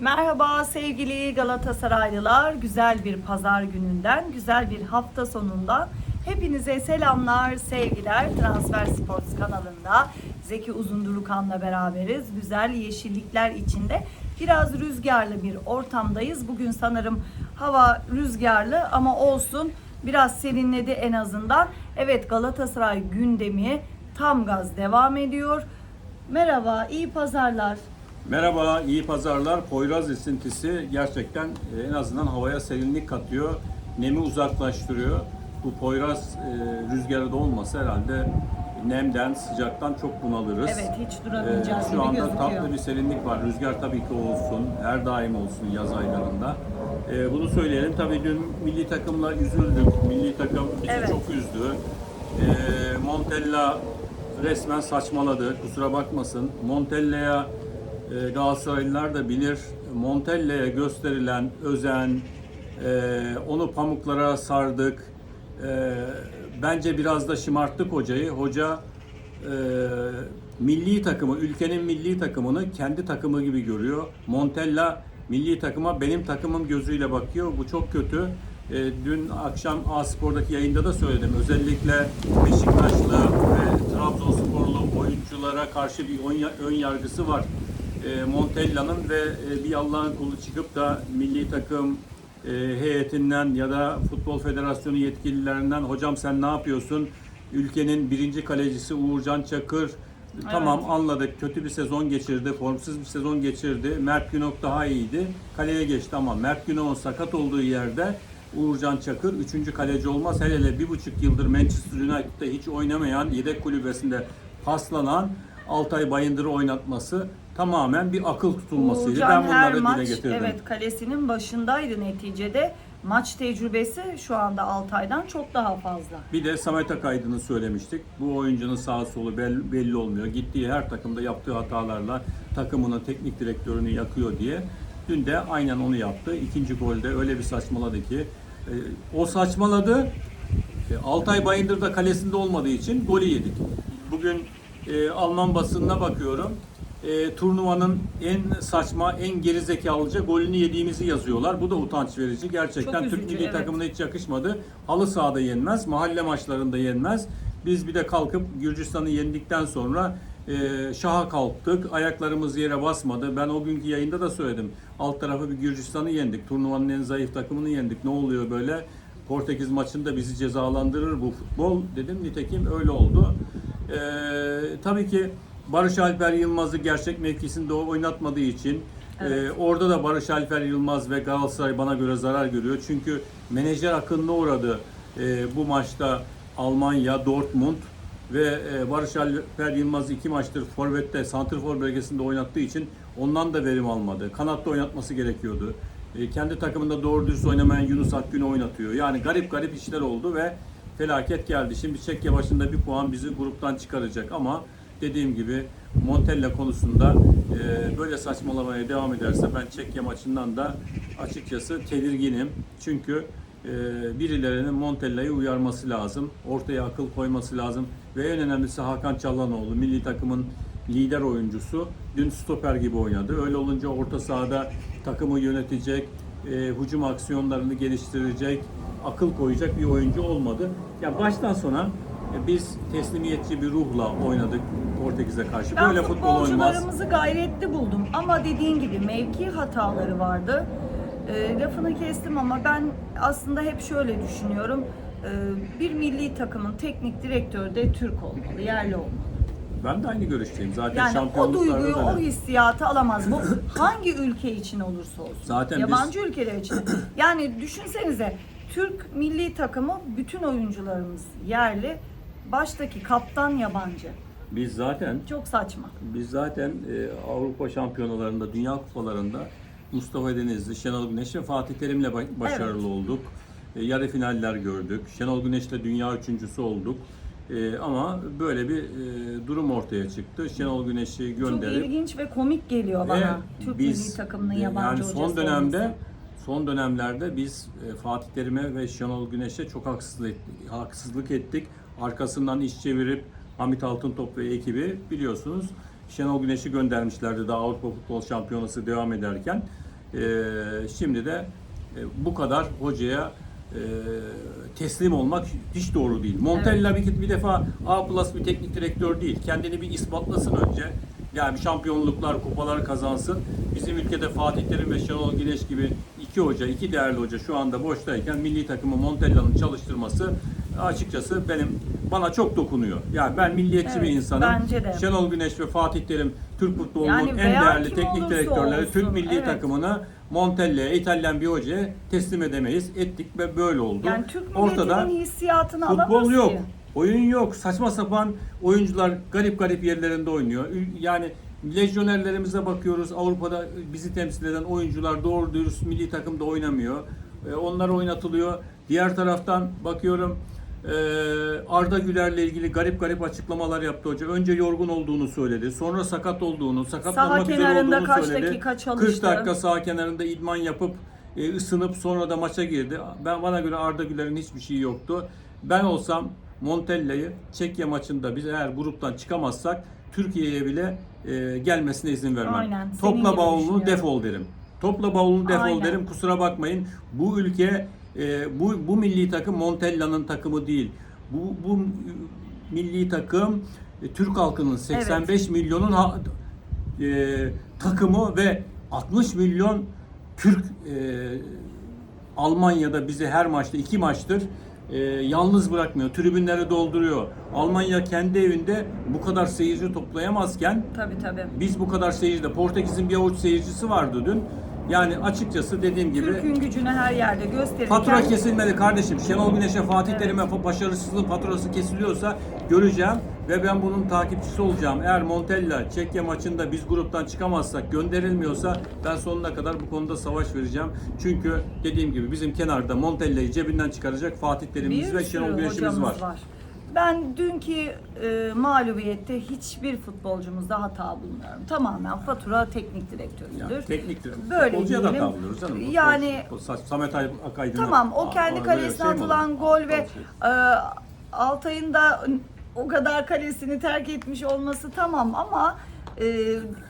Merhaba sevgili Galatasaraylılar. Güzel bir pazar gününden, güzel bir hafta sonunda hepinize selamlar, sevgiler. Transfer Sports kanalında Zeki Uzundurukan'la beraberiz. Güzel yeşillikler içinde biraz rüzgarlı bir ortamdayız. Bugün sanırım hava rüzgarlı ama olsun biraz serinledi en azından. Evet Galatasaray gündemi tam gaz devam ediyor. Merhaba, iyi pazarlar. Merhaba, iyi pazarlar. Poyraz esintisi gerçekten e, en azından havaya serinlik katıyor, nemi uzaklaştırıyor. Bu Poyraz e, rüzgarı da olmasa herhalde nemden, sıcaktan çok bunalırız. Evet, hiç E, duramayacağız şu gibi anda gözüküyor. tatlı bir serinlik var. Rüzgar tabii ki olsun, her daim olsun yaz aylarında. E, bunu söyleyelim. Tabii dün milli takımla üzüldük. Milli takım bizi Evet. çok üzdü. E, Montella resmen saçmaladı. Kusura bakmasın. Montella'ya Galatasaraylılar da bilir. Montella'ya gösterilen özen, e, onu pamuklara sardık. E, bence biraz da şımarttık hocayı. Hoca e, milli takımı, ülkenin milli takımını kendi takımı gibi görüyor. Montella milli takıma benim takımım gözüyle bakıyor. Bu çok kötü. Dün akşam A-Spor'daki yayında da söyledim. Özellikle Beşiktaşlı ve Trabzonsporlu oyunculara karşı bir ön yargısı var. E, Montella'nın ve e, bir Allah'ın kulu çıkıp da milli takım e, heyetinden ya da Futbol Federasyonu yetkililerinden hocam sen ne yapıyorsun? Ülkenin birinci kalecisi Uğurcan Çakır tamam anladık kötü bir sezon geçirdi, formsuz bir sezon geçirdi. Mert Günok daha iyiydi. Kaleye geçti ama Mert Günok'un sakat olduğu yerde Uğurcan Çakır 3. kaleci olmaz. Hele hele bir buçuk yıldır Manchester United'da hiç oynamayan, yedek kulübesinde paslanan Altay Bayındır'ı oynatması tamamen bir akıl tutulmasıydı. Uğurcan ben her bunları maç dile getirdim. evet kalesinin başındaydı neticede. Maç tecrübesi şu anda Altay'dan çok daha fazla. Bir de Samet Akaydın'ı söylemiştik. Bu oyuncunun sağ solu bel- belli olmuyor. Gittiği her takımda yaptığı hatalarla takımının teknik direktörünü yakıyor diye. Dün de aynen onu yaptı. İkinci golde öyle bir saçmaladı ki e, o saçmaladı. E, Altay Bayındır da kalesinde olmadığı için golü yedik. Bugün e, Alman basınına bakıyorum. E, turnuvanın en saçma, en geri zekalıca golünü yediğimizi yazıyorlar. Bu da utanç verici. Gerçekten Çok Türk üzücü, milli evet. takımına hiç yakışmadı. Halı sahada yenmez, mahalle maçlarında yenmez. Biz bir de kalkıp Gürcistan'ı yendikten sonra e, şaha kalktık. Ayaklarımız yere basmadı. Ben o günkü yayında da söyledim. Alt tarafı bir Gürcistan'ı yendik. Turnuvanın en zayıf takımını yendik. Ne oluyor böyle? Portekiz maçında bizi cezalandırır bu futbol dedim. Nitekim öyle oldu. E, tabii ki Barış Alper Yılmaz'ı gerçek mevkisinde oynatmadığı için Evet. e, orada da Barış Alper Yılmaz ve Galatasaray bana göre zarar görüyor. Çünkü menajer akınına uğradı e, bu maçta Almanya, Dortmund ve e, Barış Alper Yılmaz iki maçtır Forvet'te, Santrfor bölgesinde oynattığı için ondan da verim almadı. Kanatta oynatması gerekiyordu. E, kendi takımında doğru dürüst oynamayan Yunus Akgün'ü oynatıyor. Yani garip garip işler oldu ve felaket geldi. Şimdi Çekya başında bir puan bizi gruptan çıkaracak ama dediğim gibi Montella konusunda e, böyle saçmalamaya devam ederse ben Çekya maçından da açıkçası tedirginim. Çünkü e, birilerinin Montella'yı uyarması lazım. Ortaya akıl koyması lazım. Ve en önemlisi Hakan Çalhanoğlu milli takımın lider oyuncusu. Dün stoper gibi oynadı. Öyle olunca orta sahada takımı yönetecek, e, hücum aksiyonlarını geliştirecek, akıl koyacak bir oyuncu olmadı. Ya baştan sona e, biz teslimiyetçi bir ruhla oynadık Portekiz'e karşı. Ben Böyle futbol olmaz. futbolcularımızı gayretli buldum ama dediğin gibi mevki hataları vardı. E, lafını kestim ama ben aslında hep şöyle düşünüyorum. E, bir milli takımın teknik direktörü de Türk olmalı, yerli olmalı. Ben de aynı görüşteyim. Zaten Yani o duyguyu, da- o hissiyatı alamaz. Bu hangi ülke için olursa olsun. Zaten biz- Yabancı ülkeler için. Yani düşünsenize Türk milli takımı bütün oyuncularımız yerli. Baştaki kaptan yabancı. Biz zaten Çok saçma. Biz zaten e, Avrupa şampiyonalarında, dünya kupalarında Mustafa Denizli, Şenol Güneş ve Fatih Terim'le ba- başarılı Evet. olduk. E, yarı finaller gördük. Şenol Güneş'le dünya üçüncüsü olduk. E, ama böyle bir e, durum ortaya çıktı. Şenol Güneş'i Çok gönderip ilginç ve komik geliyor bana. Türk milli takımının yabancı yani son dönemde olması. son dönemlerde biz e, Fatih Terim'e ve Şenol Güneş'e çok haksızlık, haksızlık ettik. Arkasından iş çevirip Hamit Altıntop ve ekibi biliyorsunuz Şenol Güneş'i göndermişlerdi daha Avrupa Futbol Şampiyonası devam ederken. E, şimdi de e, bu kadar hocaya e, teslim olmak hiç doğru değil. Montella bir, bir defa A plus bir teknik direktör değil. Kendini bir ispatlasın önce. Yani şampiyonluklar, kupalar kazansın. Bizim ülkede Fatih Terim ve Şenol Güneş gibi iki hoca, iki değerli hoca şu anda boştayken milli takımı Montella'nın çalıştırması açıkçası benim bana çok dokunuyor. Yani ben milliyetçi Evet, bir insanım. bence de. Şenol Güneş ve Fatih Terim Türk futbolunun Yani en değerli teknik direktörleri. olsun, Türk milli evet. takımını Montella'ya, İtalyan bir hocaya teslim edemeyiz. Ettik ve böyle oldu. Yani Türk milletinin hissiyatını Futbol yok. ki. Oyun yok. Saçma sapan oyuncular garip garip yerlerinde oynuyor. Yani lejyonerlerimize bakıyoruz. Avrupa'da bizi temsil eden oyuncular doğru dürüst milli takımda oynamıyor. E, Onlar oynatılıyor. Diğer taraftan bakıyorum Arda Güler'le ilgili garip garip açıklamalar yaptı hoca. Önce yorgun olduğunu söyledi. Sonra sakat olduğunu, sakatlanmak üzere olduğunu kaç söyledi. dakika 40 çalıştı. dakika sağ kenarında idman yapıp e, ısınıp sonra da maça girdi. Ben bana göre Arda Güler'in hiçbir şeyi yoktu. Ben olsam Montella'yı Çekya maçında biz eğer gruptan çıkamazsak Türkiye'ye bile e, gelmesine izin vermem. Aynen, Topla bavulunu defol derim. Topla bavulunu defol Aynen. derim. Kusura bakmayın. Bu ülke e, bu bu milli takım Montella'nın takımı değil. Bu bu milli takım e, Türk halkının 85 milyonun ha- e, takımı ve 60 milyon Türk e, Almanya'da bizi her maçta iki maçtır e, yalnız bırakmıyor. Tribünleri dolduruyor. Almanya kendi evinde bu kadar seyirci toplayamazken Tabii tabii. biz bu kadar seyirci Portekiz'in bir avuç seyircisi vardı dün. Yani açıkçası dediğim gibi Türk'ün gücünü her yerde gösterirken Fatura kesilmedi kardeşim. Şenol Güneş'e, Fatih Terim'e fa- başarısızlığın faturası kesiliyorsa göreceğim ve ben bunun takipçisi olacağım. Eğer Montella Çekya maçında biz gruptan çıkamazsak, gönderilmiyorsa ben sonuna kadar bu konuda savaş vereceğim. Çünkü dediğim gibi bizim kenarda Montella'yı cebinden çıkaracak Fatih Terim'imiz ve Şenol Güneş'imiz var. var. Ben dünkü e, mağlubiyette hiçbir futbolcumuzda hata bulmuyorum. Tamamen fatura teknik direktörüdür. Yani teknik direktör. Böyle Futbolcuya da diyelim. kavruyoruz canım. Yani- Futbol- Samet Ay- Akaydın'ı- Tamam o kendi kalesine şey atılan gol ve Şey. e, Altay'ın da o kadar kalesini terk etmiş olması tamam ama e,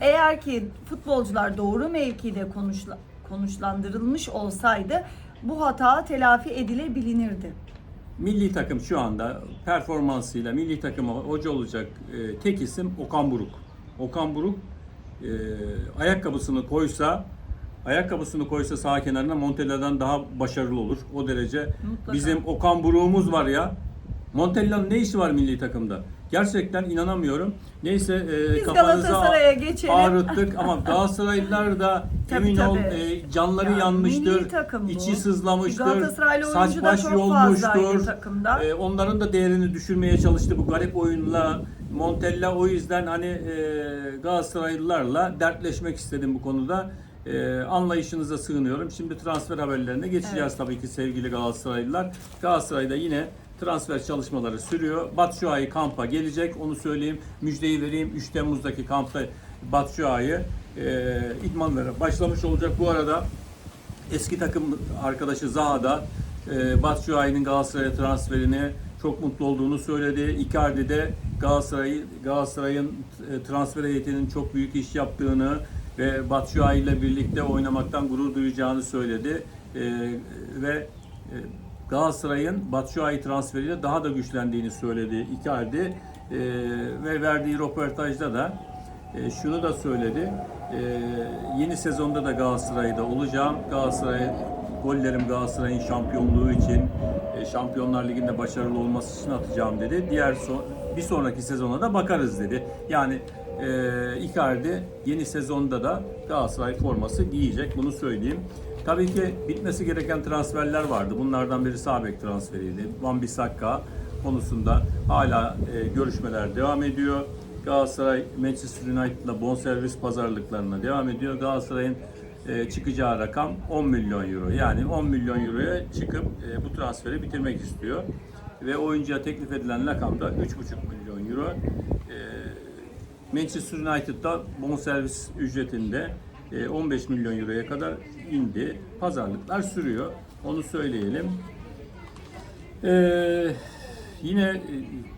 eğer ki futbolcular doğru mevkide konuşla, konuşlandırılmış olsaydı bu hata telafi edilebilinirdi. Milli takım şu anda performansıyla milli takıma hoca olacak e, tek isim Okan Buruk. Okan Buruk e, ayakkabısını koysa ayakkabısını koysa sağ kenarına Montella'dan daha başarılı olur. O derece Mutlaka. bizim Okan Buruk'umuz var ya. Montella'nın ne işi var milli takımda? Gerçekten inanamıyorum. Neyse e, Biz kafanızı ağrıttık ama Galatasaraylılar da Tabii, emin ol e, canları Ya, yanmıştır. içi sızlamıştır. Saç baş yolmuştur. E, onların da değerini düşürmeye çalıştı bu garip oyunla. Montella o yüzden hani e, Galatasaraylılarla dertleşmek istedim bu konuda. E, anlayışınıza sığınıyorum. Şimdi transfer haberlerine geçeceğiz tabii ki sevgili Galatasaraylılar. Galatasaray'da yine transfer çalışmaları sürüyor. Batshuayi kampa gelecek. Onu söyleyeyim. Müjdeyi vereyim. 3 Temmuz'daki kampta Batshuayi e, idmanlara başlamış olacak. Bu arada eski takım arkadaşı Zaha da e, Batshuayi'nin Galatasaray'a transferini çok mutlu olduğunu söyledi. Icardi de Galatasaray Galatasaray'ın e, transfer heyetinin çok büyük iş yaptığını ve Batshuayi ile birlikte oynamaktan gurur duyacağını söyledi. E, ve Galatasaray'ın Batshuayi transferiyle daha da güçlendiğini söyledi Icardi. E, ve verdiği röportajda da e, şunu da söyledi. E, yeni sezonda da Galatasaray'da olacağım. Galatasaray gollerim Galatasaray'ın şampiyonluğu için, e, Şampiyonlar Ligi'nde başarılı olması için atacağım dedi. Diğer son, bir sonraki sezona da bakarız dedi. Yani e, Icardi yeni sezonda da Galatasaray forması giyecek. Bunu söyleyeyim. Tabii ki bitmesi gereken transferler vardı. Bunlardan biri Sabek transferiydi. Van Bissaka konusunda hala e, görüşmeler devam ediyor. Galatasaray Manchester United'la bonservis pazarlıklarına devam ediyor. Galatasaray'ın e, çıkacağı rakam 10 milyon euro. Yani 10 milyon euroya çıkıp e, bu transferi bitirmek istiyor. Ve oyuncuya teklif edilen rakam da 3,5 milyon euro. E, Manchester United'da bonservis ücretinde e, 15 milyon euroya kadar indi. Pazarlıklar sürüyor. Onu söyleyelim. Ee, yine e,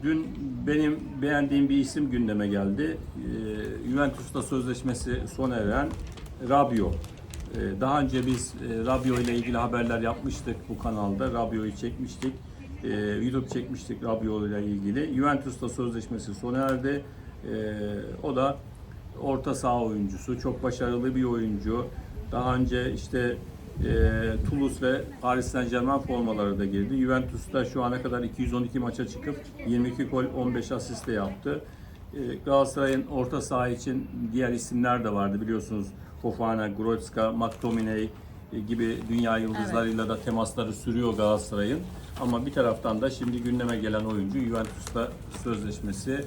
dün benim beğendiğim bir isim gündeme geldi. Ee, Juventus'ta sözleşmesi sona eren Rabio. E, daha önce biz e, Rabio ile ilgili haberler yapmıştık bu kanalda. Rabio'yu çekmiştik. E, YouTube çekmiştik Rabio ile ilgili. Juventus'ta sözleşmesi sona erdi. E, o da orta saha oyuncusu. Çok başarılı bir oyuncu. Daha önce işte e, Toulouse ve Paris Saint Germain formaları da girdi. Juventus'ta şu ana kadar 212 maça çıkıp 22 gol 15 asist de yaptı. E, Galatasaray'ın orta saha için diğer isimler de vardı biliyorsunuz. Fofana, Grotzka, McTominay e, gibi dünya yıldızlarıyla da temasları sürüyor Galatasaray'ın. Ama bir taraftan da şimdi gündeme gelen oyuncu Juventus'ta sözleşmesi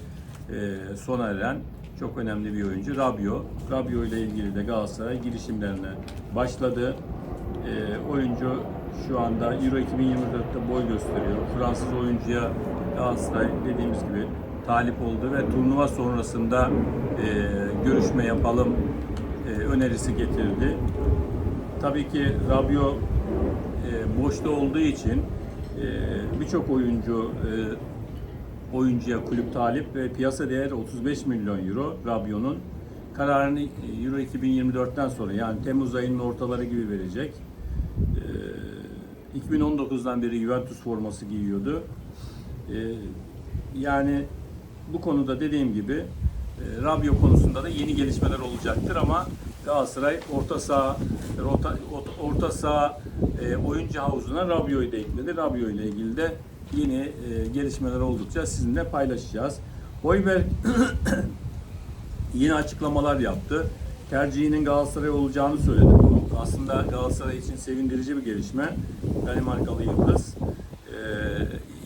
e, sona eren çok önemli bir oyuncu Rabio. Rabio ile ilgili de Galatasaray girişimlerine başladı. E, oyuncu şu anda Euro 2024'te boy gösteriyor. Fransız oyuncuya Galatasaray dediğimiz gibi talip oldu ve turnuva sonrasında e, görüşme yapalım e, önerisi getirdi. Tabii ki Rabio e, boşta olduğu için e, birçok oyuncu e, oyuncuya kulüp talip ve piyasa değeri 35 milyon euro Rabio'nun kararını e, Euro 2024'ten sonra yani Temmuz ayının ortaları gibi verecek. E, 2019'dan beri Juventus forması giyiyordu. E, yani bu konuda dediğim gibi e, Rabio konusunda da yeni gelişmeler olacaktır ama Galatasaray orta saha orta, orta saha e, oyuncu havuzuna Rabio'yu da ekledi. Rabio ile ilgili de yeni e, gelişmeler oldukça sizinle paylaşacağız. Hoiberg yine açıklamalar yaptı. Tercihinin Galatasaray olacağını söyledi. Bu aslında Galatasaray için sevindirici bir gelişme. Danimarkalı Yıldız. Ee,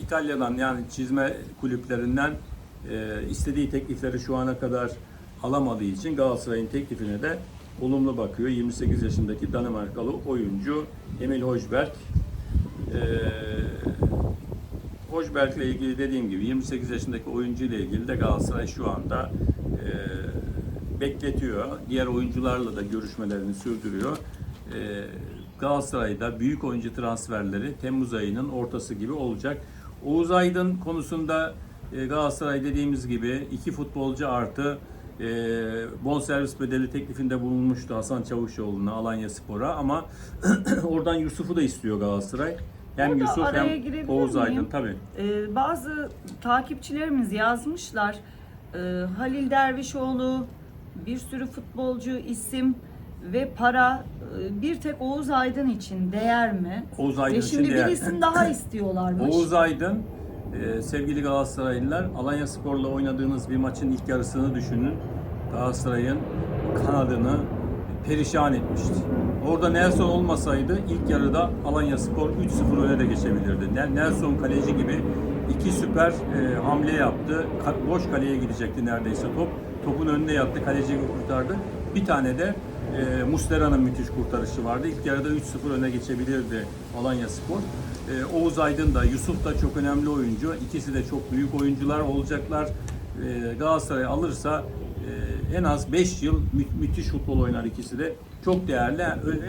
İtalya'dan yani çizme kulüplerinden e, istediği teklifleri şu ana kadar alamadığı için Galatasaray'ın teklifine de olumlu bakıyor. 28 yaşındaki Danimarkalı oyuncu Emil Hojberg. Ee, Hojberg ile ilgili dediğim gibi 28 yaşındaki oyuncu ile ilgili de Galatasaray şu anda e, bekletiyor. Diğer oyuncularla da görüşmelerini sürdürüyor. E, Galatasaray'da büyük oyuncu transferleri Temmuz ayının ortası gibi olacak. Oğuz Aydın konusunda e, Galatasaray dediğimiz gibi iki futbolcu artı e, bonservis bedeli teklifinde bulunmuştu Hasan Çavuşoğlu'na Alanya Spor'a ama oradan Yusuf'u da istiyor Galatasaray. Hem Orada Yusuf araya hem girebilir Oğuz miyim? Aydın tabii. Ee, bazı takipçilerimiz yazmışlar. Ee, Halil Dervişoğlu, bir sürü futbolcu isim ve para e, bir tek Oğuz Aydın için değer mi? Oğuz Aydın ve için şimdi değer. bir isim daha istiyorlarmış. Oğuz Aydın, e, sevgili Galatasaraylılar, Alanya Spor'la oynadığınız bir maçın ilk yarısını düşünün. Galatasaray'ın kanadını perişan etmişti. Orada Nelson olmasaydı ilk yarıda Alanya Spor 3-0 öne de geçebilirdi. Nel- Nelson kaleci gibi iki süper e, hamle yaptı. Ka- boş kaleye gidecekti neredeyse top. Topun önüne yattı, kaleci kurtardı. Bir tane de e, Muslera'nın müthiş kurtarışı vardı. İlk yarıda 3-0 öne geçebilirdi Alanya Spor. E, Oğuz Aydın da, Yusuf da çok önemli oyuncu. İkisi de çok büyük oyuncular olacaklar. E, Galatasaray alırsa en az 5 yıl mü- müthiş futbol oynar ikisi de. Çok değerli.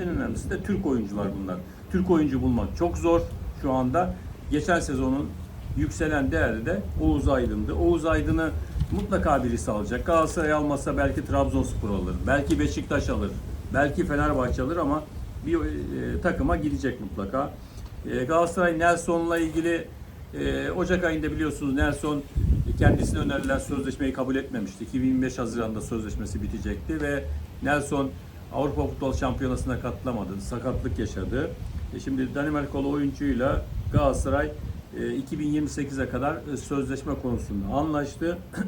En önemlisi de Türk oyuncular bunlar. Türk oyuncu bulmak çok zor şu anda. Geçen sezonun yükselen değeri de Oğuz Aydın'dı. Oğuz Aydın'ı mutlaka birisi alacak. Galatasaray almasa belki Trabzonspor alır. Belki Beşiktaş alır. Belki Fenerbahçe alır ama bir e, takıma gidecek mutlaka. E, Galatasaray Nelson'la ilgili e, Ocak ayında biliyorsunuz Nelson kendisine önerilen sözleşmeyi kabul etmemişti. 2025 Haziran'da sözleşmesi bitecekti ve Nelson Avrupa Futbol Şampiyonası'na katılamadı. Sakatlık yaşadı. E, şimdi Danimarkalı oyuncuyla Galatasaray e, 2028'e kadar e, sözleşme konusunda anlaştı.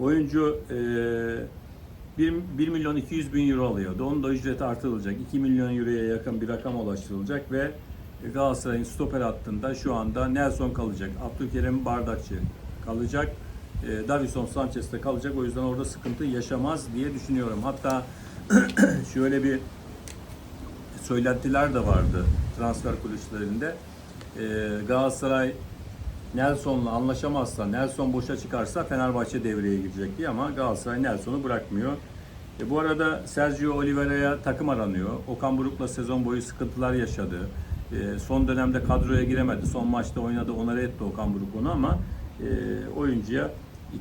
Oyuncu e, 1, 1 milyon 200 bin euro alıyordu. Onun da ücreti artırılacak. 2 milyon euroya yakın bir rakam ulaştırılacak ve Galatasaray'ın stoper hattında şu anda Nelson kalacak. Abdülkerim Bardakçı kalacak. E, Davison Sanchez de kalacak. O yüzden orada sıkıntı yaşamaz diye düşünüyorum. Hatta şöyle bir söylentiler de vardı transfer kulüplerinde. E, Galatasaray Nelson'la anlaşamazsa, Nelson boşa çıkarsa Fenerbahçe devreye girecek diye ama Galatasaray Nelson'u bırakmıyor. E, bu arada Sergio Oliveira'ya takım aranıyor. Okan Buruk'la sezon boyu sıkıntılar yaşadı. E, son dönemde kadroya giremedi. Son maçta oynadı, onarı etti Okan Buruk onu ama e, oyuncuya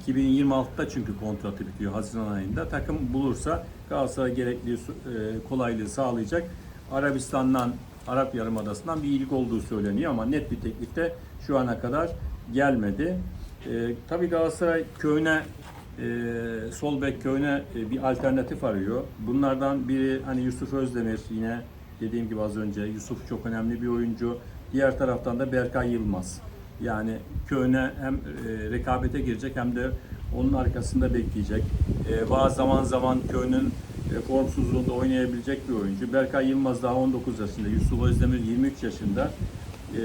2026'da çünkü kontratı bitiyor Haziran ayında. Takım bulursa Galatasaray gerekli e, kolaylığı sağlayacak. Arabistan'dan, Arap Yarımadası'ndan bir iyilik olduğu söyleniyor ama net bir teklif de şu ana kadar gelmedi. E, tabii Galatasaray köyüne e, sol bek köyüne e, bir alternatif arıyor. Bunlardan biri hani Yusuf Özdemir yine dediğim gibi az önce Yusuf çok önemli bir oyuncu. Diğer taraftan da Berkay Yılmaz. Yani köyüne hem e, rekabete girecek hem de onun arkasında bekleyecek. E, bazı zaman zaman köyünün e, formsuzluğunda oynayabilecek bir oyuncu. Berkay Yılmaz daha 19 yaşında, Yusuf Özdemir 23 yaşında. E,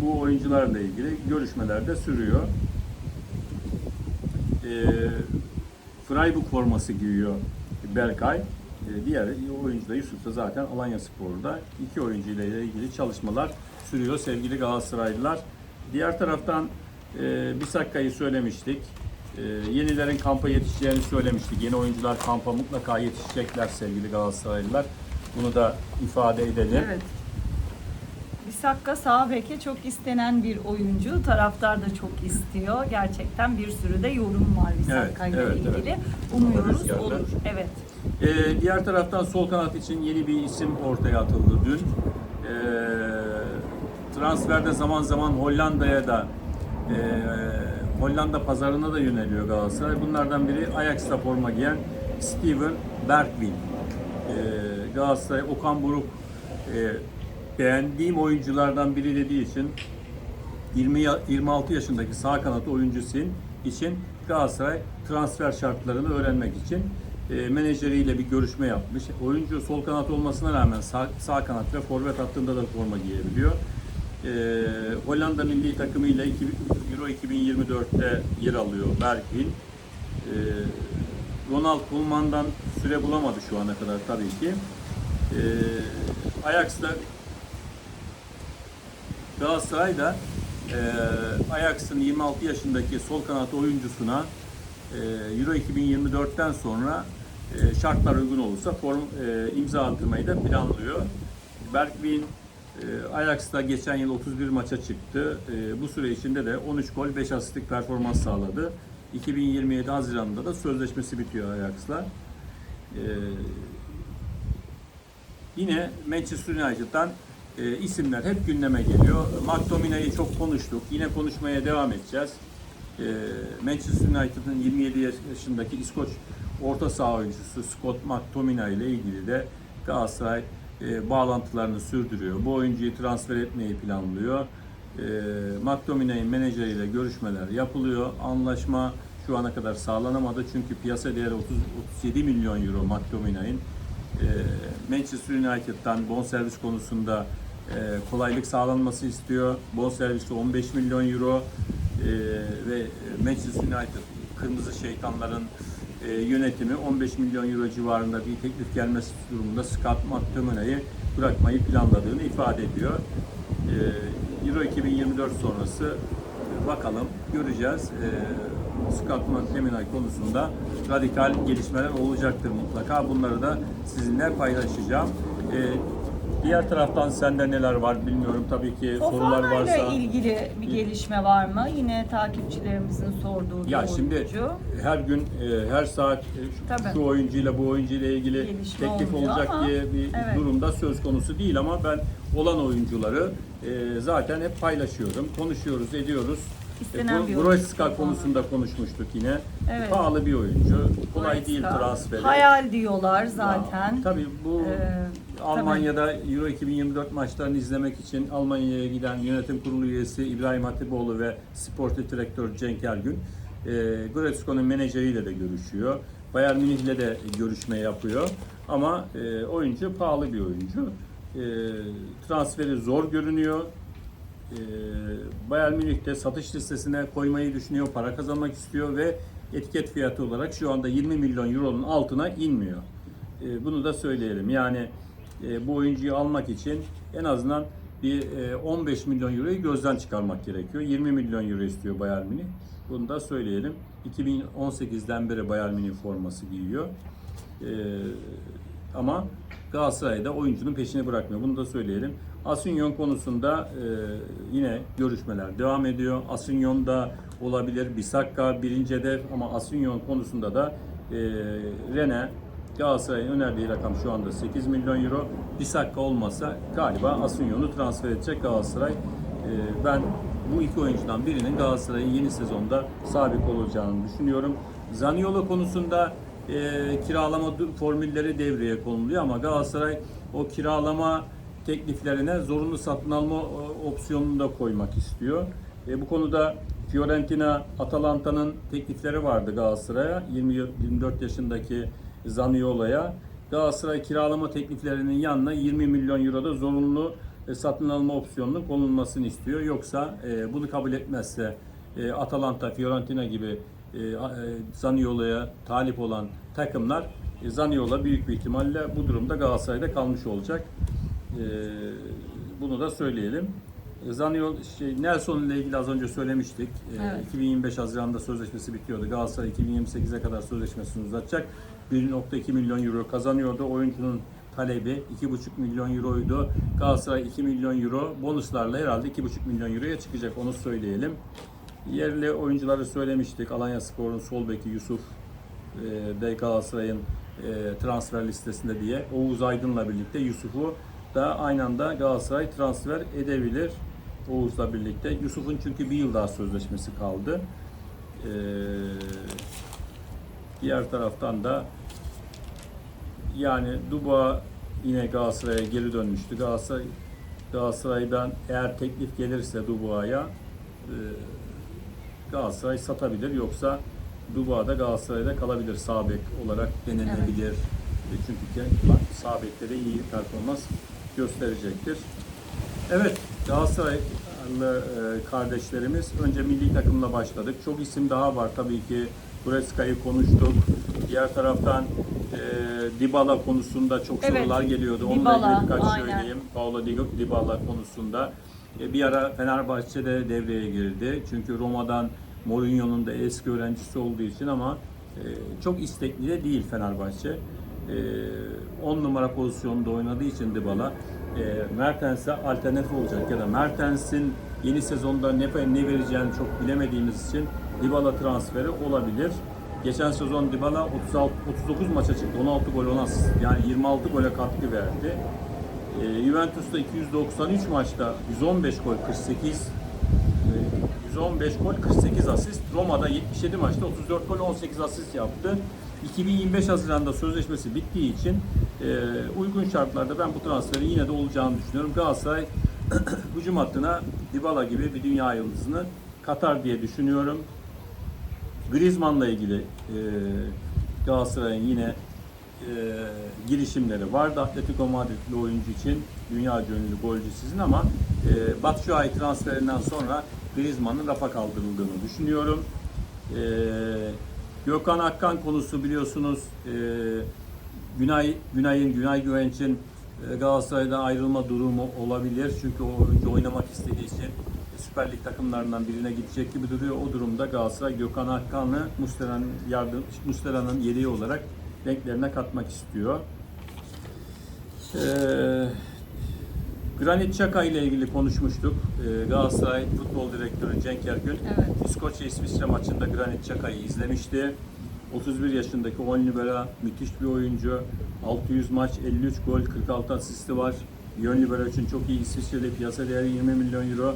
bu oyuncularla ilgili görüşmeler de sürüyor. E, Freiburg forması giyiyor Berkay. E, diğer oyuncu da Yusuf da zaten Alanya Spor'da. İki oyuncu ile ilgili çalışmalar sürüyor sevgili Galatasaraylılar. Diğer taraftan e, Bisakka'yı söylemiştik. E, yenilerin kampa yetişeceğini söylemiştik. Yeni oyuncular kampa mutlaka yetişecekler sevgili Galatasaraylılar. Bunu da ifade edelim. Evet. Bisakka sağ beke çok istenen bir oyuncu. Taraftar da çok istiyor. Gerçekten bir sürü de yorum var Bisakka ile Evet, evet, ilgili. evet. Umuyoruz olur. Evet. Ee, diğer taraftan sol kanat için yeni bir isim ortaya atıldı dün. Ee, transferde zaman zaman Hollanda'ya da e, Hollanda pazarına da yöneliyor Galatasaray. Bunlardan biri Ajax'ta forma giyen Steven Bergwijn. Ee, Galatasaray Okan Buruk e, beğendiğim oyunculardan biri dediği için 20 ya- 26 yaşındaki sağ kanat oyuncusu için Galatasaray transfer şartlarını öğrenmek için e, menajeriyle bir görüşme yapmış. Oyuncu sol kanat olmasına rağmen sağ, sağ kanat ve forvet hattında da forma giyebiliyor. E, Hollanda milli takımıyla iki- Euro 2024'te yer alıyor Bergwijn. E, Ronald Koeman'dan süre bulamadı şu ana kadar tabii ki. E, Ajax'ta Galatasaray da e, Ajax'ın 26 yaşındaki sol kanat oyuncusuna e, Euro 2024'ten sonra şartlar uygun olursa form e, imza attırmayı da planlıyor. Bergwijn e, Ajax'ta geçen yıl 31 maça çıktı. E, bu süre içinde de 13 gol 5 asistlik performans sağladı. 2027 Haziran'da da sözleşmesi bitiyor Ajax'la. E, Yine Manchester United'dan e, isimler hep gündeme geliyor. McTominay'ı çok konuştuk. Yine konuşmaya devam edeceğiz. E, Manchester United'ın 27 yaşındaki İskoç orta saha oyuncusu Scott McTominay ile ilgili de Galatasaray e, bağlantılarını sürdürüyor. Bu oyuncuyu transfer etmeyi planlıyor. E, McTominay'ın menajeriyle görüşmeler yapılıyor. Anlaşma şu ana kadar sağlanamadı çünkü piyasa değeri 30, 37 milyon euro McTominay'ın. E, Manchester United'dan bonservis konusunda e, kolaylık sağlanması istiyor. Bonservisi 15 milyon euro e, ve Manchester United Kırmızı Şeytanların e, yönetimi 15 milyon euro civarında bir teklif gelmesi durumunda Scott McTominay'ı bırakmayı planladığını ifade ediyor. E, Euro 2024 sonrası bakalım göreceğiz. E, Scott McTominay konusunda radikal gelişmeler olacaktır mutlaka. Bunları da sizinle paylaşacağım. E, diğer taraftan sende neler var bilmiyorum tabii ki sorular Fofana varsa. ilgili bir gelişme var mı? Yine takipçilerimizin sorduğu bir Ya oyuncu. şimdi her gün e, her saat e, şu- Tabii. şu oyuncuyla bu oyuncuyla ilgili Gelişme teklif olmuyor olacak ama, diye bir evet. durumda söz konusu değil ama ben olan oyuncuları e, zaten hep paylaşıyorum. Konuşuyoruz, ediyoruz. İstenen bir oyuncu. Groetzka konusunda konuşmuştuk yine. Evet. Pahalı bir oyuncu. Kolay değil transferi. Hayal diyorlar zaten. Tabii bu Ee, Almanya'da Euro 2024 maçlarını izlemek için Almanya'ya giden yönetim kurulu üyesi İbrahim Hatipoğlu ve sportif direktör Cenk Ergün e, Goretzka'nın menajeriyle de görüşüyor. Bayern Münih'le de görüşme yapıyor. Ama e, oyuncu pahalı bir oyuncu. E, transferi zor görünüyor. E, Bayern Münih'te satış listesine koymayı düşünüyor, para kazanmak istiyor ve etiket fiyatı olarak şu anda 20 milyon euronun altına inmiyor. E, bunu da söyleyelim. Yani e, bu oyuncuyu almak için en azından bir e, 15 milyon euroyu gözden çıkarmak gerekiyor. 20 milyon euro istiyor Bayern Münih. Bunu da söyleyelim. 2018'den beri Bayern Münih forması giyiyor. E, ama Galatasaray'da oyuncunun peşini bırakmıyor. Bunu da söyleyelim. Asinyon konusunda e, yine görüşmeler devam ediyor. Asinyon da olabilir. Bisakka birinci hedef ama Asinyon konusunda da Rene Galatasaray'ın önerdiği rakam şu anda 8 milyon euro. Bisakka olmasa galiba Asunyon'u transfer edecek Galatasaray. E, ben bu iki oyuncudan birinin Galatasaray'ın yeni sezonda sabit olacağını düşünüyorum. Zaniolo konusunda e, kiralama formülleri devreye konuluyor ama Galatasaray o kiralama tekliflerine zorunlu satın alma e, opsiyonunu da koymak istiyor. E, bu konuda Fiorentina, Atalanta'nın teklifleri vardı Galatasaray'a. 20 24 yaşındaki Zaniolo'ya. Galatasaray kiralama tekliflerinin yanına 20 milyon euroda zorunlu e, satın alma opsiyonunun konulmasını istiyor. Yoksa e, bunu kabul etmezse e, Atalanta, Fiorentina gibi Zaniolo'ya talip olan takımlar Zaniola büyük bir ihtimalle bu durumda Galatasaray'da kalmış olacak. Bunu da söyleyelim. Zaniol, şey, Nelson ile ilgili az önce söylemiştik. Evet. 2025 Haziran'da sözleşmesi bitiyordu. Galatasaray 2028'e kadar sözleşmesini uzatacak. 1.2 milyon euro kazanıyordu. Oyuncunun talebi 2,5 milyon euroydu. Galatasaray 2 milyon euro bonuslarla herhalde 2,5 milyon euroya çıkacak onu söyleyelim. Yerli oyuncuları söylemiştik. Alanya Spor'un sol beki Yusuf e, de Galatasaray'ın e, transfer listesinde diye Oğuz Aydın'la birlikte Yusuf'u da aynı anda Galatasaray transfer edebilir. Oğuz'la birlikte. Yusuf'un çünkü bir yıl daha sözleşmesi kaldı. E, diğer taraftan da yani Duba yine Galatasaray'a geri dönmüştü. Galatasaray Galatasaray'dan eğer teklif gelirse Duba'ya e, Galatasaray satabilir yoksa Duba'da Galatasaray'da kalabilir sağ bek olarak denenebilir. E, Çünkü ke- sağ bekte de iyi performans gösterecektir. Evet Galatasaraylı e, kardeşlerimiz önce milli takımla başladık. Çok isim daha var tabii ki. Goretzka'yı konuştuk. Diğer taraftan e, Dybala konusunda çok Evet, sorular geliyordu. Onunla Dybala, ilgili birkaç aynen. söyleyeyim. Paulo Dybala konusunda. E, bir ara Fenerbahçe'de devreye girdi. Çünkü Roma'dan Mourinho'nun da eski öğrencisi olduğu için ama e, çok istekli de değil Fenerbahçe. 10 numara pozisyonda oynadığı için Dybala e, Mertens'e alternatif olacak ya da Mertens'in yeni sezonda ne, ne vereceğini çok bilemediğimiz için Dybala transferi olabilir. Geçen sezon Dybala 36, 39 maça çıktı. 16 gol 10 asist. Yani 26 gole katkı verdi. E, Juventus'ta 293 maçta 115 gol 48 e, 115 gol 48 asist. Roma'da 77 maçta 34 gol 18 asist yaptı. 2025 Haziran'da sözleşmesi bittiği için e, uygun şartlarda ben bu transferin yine de olacağını düşünüyorum. Galatasaray hücum hattına Dybala gibi bir dünya yıldızını katar diye düşünüyorum. Griezmann'la ilgili e, Galatasaray'ın yine e, girişimleri vardı. Atletico Madrid'li oyuncu için dünya ünlü golcü sizin ama e, Batshuayi transferinden sonra Griezmann'ın rafa kaldırıldığını düşünüyorum. E, Gökhan Akkan konusu biliyorsunuz e, Günay Günay'ın Günay Güvenç'in e, Galatasaray'dan ayrılma durumu olabilir. Çünkü o oyuncu oynamak istediği için Süper Lig takımlarından birine gidecek gibi duruyor. O durumda Galatasaray Gökhan Akkan'ı Muslera'nın yardım Muslera'nın yedeği olarak renklerine katmak istiyor. Ee, Granit Xhaka ile ilgili konuşmuştuk. Ee, Galatasaray Futbol Direktörü Cenk Ergün Evet. İskoçya İsviçre maçında Granit Xhaka'yı izlemişti. 31 yaşındaki 10 libera müthiş bir oyuncu. 600 maç, 53 gol, 46 asisti var. Yön libero için çok iyi. İsviçre'de piyasa değeri 20 milyon euro.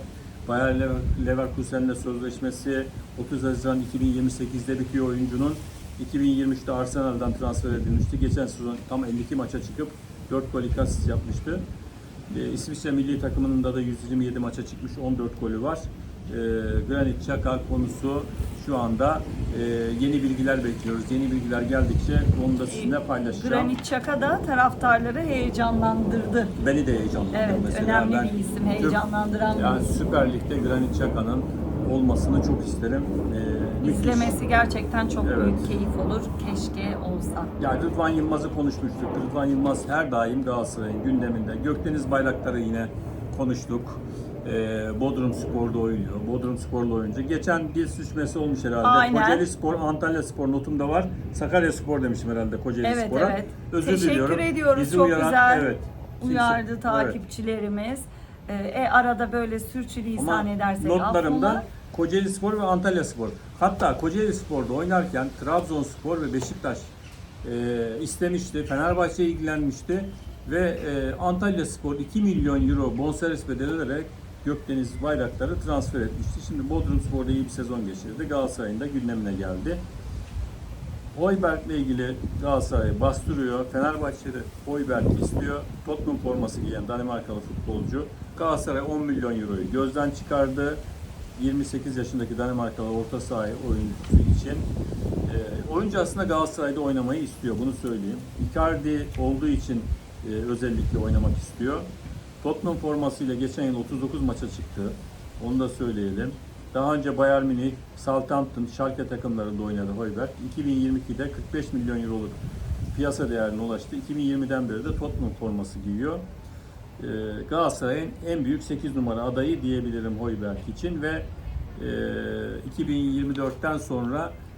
Bayer Lever- Leverkusen'le sözleşmesi 30 Haziran 2028'de bitiyor oyuncunun. 2023'te Arsenal'dan transfer edilmişti. Geçen sezon tam 52 maça çıkıp 4 gol 2 asist yapmıştı. E, İsviçre milli takımının da da 127 maça çıkmış 14 golü var. E, Granit Xhaka konusu şu anda e, yeni bilgiler bekliyoruz. Yeni bilgiler geldikçe onu da sizinle paylaşacağım. Granit Xhaka da taraftarları heyecanlandırdı. Beni de heyecanlandırdı Evet, mesela. önemli bir isim, heyecanlandıran bir yani isim. Süper Lig'de Granit Xhaka'nın olmasını çok isterim. E, müthiş. İzlemesi gerçekten çok Evet. büyük keyif olur. Keşke olsa. Yani Rıdvan Yılmaz'ı konuşmuştuk. Rıdvan Yılmaz her daim Galatasaray'ın gündeminde. Gökdeniz Bayraktar'ı yine konuştuk. Ee, Bodrum Spor'da oynuyor. Bodrum Spor'la oyuncu. Geçen dil suçması olmuş herhalde. Aynen. Kocaeli Spor, Antalya Spor notumda var. Sakarya Spor demişim herhalde Kocaeli Evet Spor'a. evet. Özür Teşekkür diliyorum. ediyoruz. Bizi çok uyaran- güzel Evet. uyardı Evet. takipçilerimiz. Ee, E, arada böyle sürçülisan edersek notlarımda affola. Kocaeli Spor ve Antalya Spor. Hatta Kocaeli Spor'da oynarken Trabzonspor ve Beşiktaş e, istemişti. Fenerbahçe ilgilenmişti ve e, Antalya Spor 2 milyon euro bonservis bedeli vererek Gökdeniz Bayraktar'ı transfer etmişti. Şimdi Bodrum Spor'da iyi bir sezon geçirdi. Galatasaray'ın da gündemine geldi. Hoiberg'le ilgili Galatasaray bastırıyor. Fenerbahçe'de Hoiberg istiyor. Tottenham forması giyen Danimarkalı futbolcu. Galatasaray 10 milyon euroyu gözden çıkardı. 28 yaşındaki Danimarkalı orta saha oyuncusu için. Ee, oyuncu aslında Galatasaray'da oynamayı istiyor. Bunu söyleyeyim. Icardi olduğu için e, özellikle oynamak istiyor. Tottenham formasıyla geçen yıl 39 maça çıktı. Onu da söyleyelim. Daha önce Bayern Münih, Southampton, Schalke takımlarında oynadı Hoiberg. 2022'de 45 milyon euroluk piyasa değerine ulaştı. 2020'den beri de Tottenham forması giyiyor. Ee, Galatasaray'ın en büyük 8 numara adayı diyebilirim Hoiberg için ve e, 2024'ten sonra e,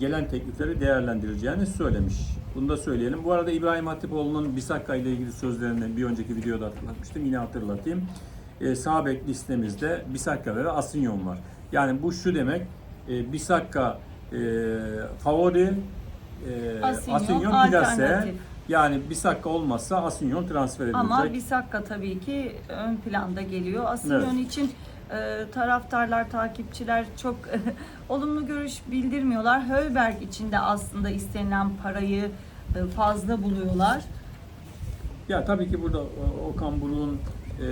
gelen teklifleri değerlendireceğini söylemiş. Bunu da söyleyelim. Bu arada İbrahim Hatipoğlu'nun Bisakka ile ilgili sözlerini bir önceki videoda hatırlatmıştım. Yine hatırlatayım. E, sağ bek listemizde Bisakka ve Asinyon var. Yani bu şu demek. E, Bisakka e, favori e, Asinyon Asinyon plase. Yani Bisakka olmazsa Asinyon transfer edilecek. Ama Bisakka tabii ki ön planda geliyor. Asinyon Evet. için e, taraftarlar, takipçiler çok olumlu görüş bildirmiyorlar. Hölberg için de aslında istenilen parayı e, fazla buluyorlar. Ya tabii ki burada Okan Buruk'un e,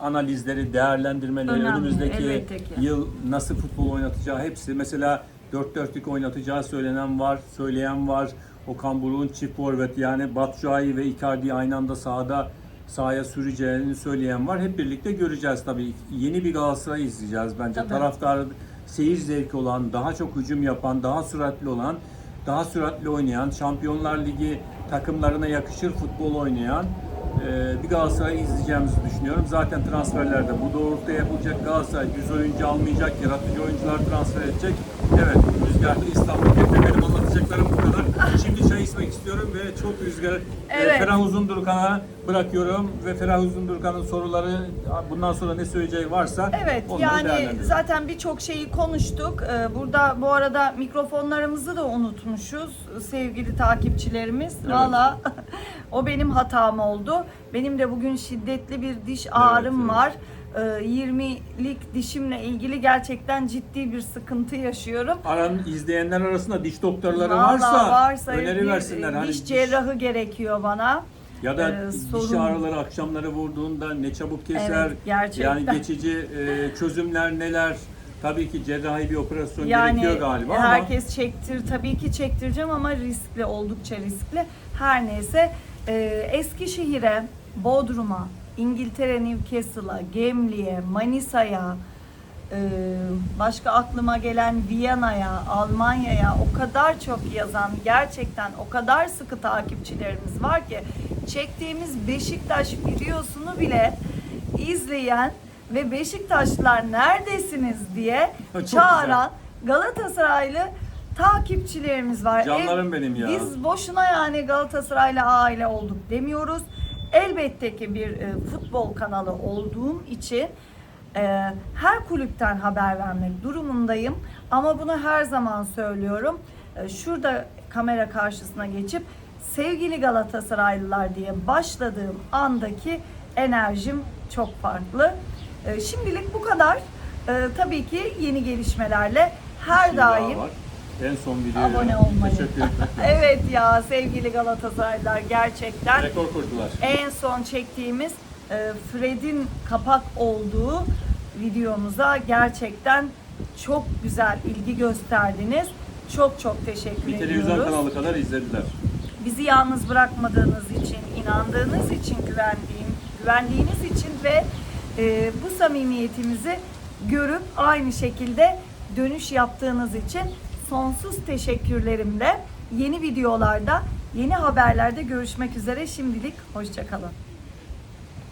analizleri, değerlendirmeleri, Önemli, önümüzdeki elbette ki. yıl nasıl futbol oynatacağı hepsi. Mesela 4-4'lük oynatacağı söylenen var, söyleyen var. Okan Buruk'un çift forvet yani Batshuayi ve Icardi'yi aynı anda sahada sahaya süreceğini söyleyen var. Hep birlikte göreceğiz tabii. Yeni bir Galatasaray izleyeceğiz bence. Tabii. Taraftar seyir zevki olan, daha çok hücum yapan, daha süratli olan, daha süratli oynayan, Şampiyonlar Ligi takımlarına yakışır futbol oynayan e, bir Galatasaray izleyeceğimizi düşünüyorum. Zaten transferlerde bu doğrultuda yapılacak. Galatasaray düz oyuncu almayacak, yaratıcı oyuncular transfer edecek. Evet, Rüzgar'da İstanbul'da benim anlatacaklarım bu kadar. Şimdi çay içmek istiyorum ve çok Rüzgar e, Evet. Ferah Uzundurkan'a bırakıyorum ve Ferah Uzundurkan'ın soruları bundan sonra ne söyleyeceği varsa Evet yani zaten birçok şeyi konuştuk. Ee, Burada bu arada mikrofonlarımızı da unutmuşuz sevgili takipçilerimiz. Evet. Valla o benim hatam oldu. Benim de bugün şiddetli bir diş ağrım evet. var. Ee, 20'lik dişimle ilgili gerçekten ciddi bir sıkıntı yaşıyorum. Aran izleyenler arasında diş doktorları Vallahi varsa, varsa öneri bir, versinler. Hani diş cerrahı gerekiyor bana. Ya da e, diş sorun- ağrıları akşamları vurduğunda ne çabuk keser. Evet, gerçekten. Yani geçici e, çözümler neler? Tabii ki cerrahi bir operasyon Yani gerekiyor galiba ama herkes çektir tabii ki çektireceğim ama riskli oldukça riskli. Her neyse e, Eskişehir'e, Bodrum'a, İngiltere Newcastle'a, Gemli'ye, Manisa'ya, e, başka aklıma gelen Viyana'ya, Almanya'ya o kadar çok yazan gerçekten o kadar sıkı takipçilerimiz var ki çektiğimiz Beşiktaş videosunu bile izleyen ve Beşiktaşlılar neredesiniz diye Çok çağıran Galatasaraylı takipçilerimiz var. Canlarım E, benim ya. Biz boşuna yani Galatasaraylı aile olduk demiyoruz. Elbette ki bir e, futbol kanalı olduğum için e, her kulüpten haber vermek durumundayım. Ama bunu her zaman söylüyorum. E, şurada kamera karşısına geçip sevgili Galatasaraylılar diye başladığım andaki enerjim çok farklı. E, şimdilik bu kadar. E, tabii ki yeni gelişmelerle her şey daha daim var. En son videoya abone olmayı. teşekkür etmek lazım. evet ya sevgili Galatasaraylılar gerçekten Rekor kurdular. en son çektiğimiz e, Fred'in kapak olduğu videomuza gerçekten çok güzel ilgi gösterdiniz. Çok çok teşekkür Bir televizyon ediyoruz. kanalı kadar izlediler. Bizi yalnız bırakmadığınız için, inandığınız için, güvendiğim, güvendiğiniz için ve e, bu samimiyetimizi görüp aynı şekilde dönüş yaptığınız için sonsuz teşekkürlerimle yeni videolarda, yeni haberlerde görüşmek üzere. Şimdilik hoşçakalın.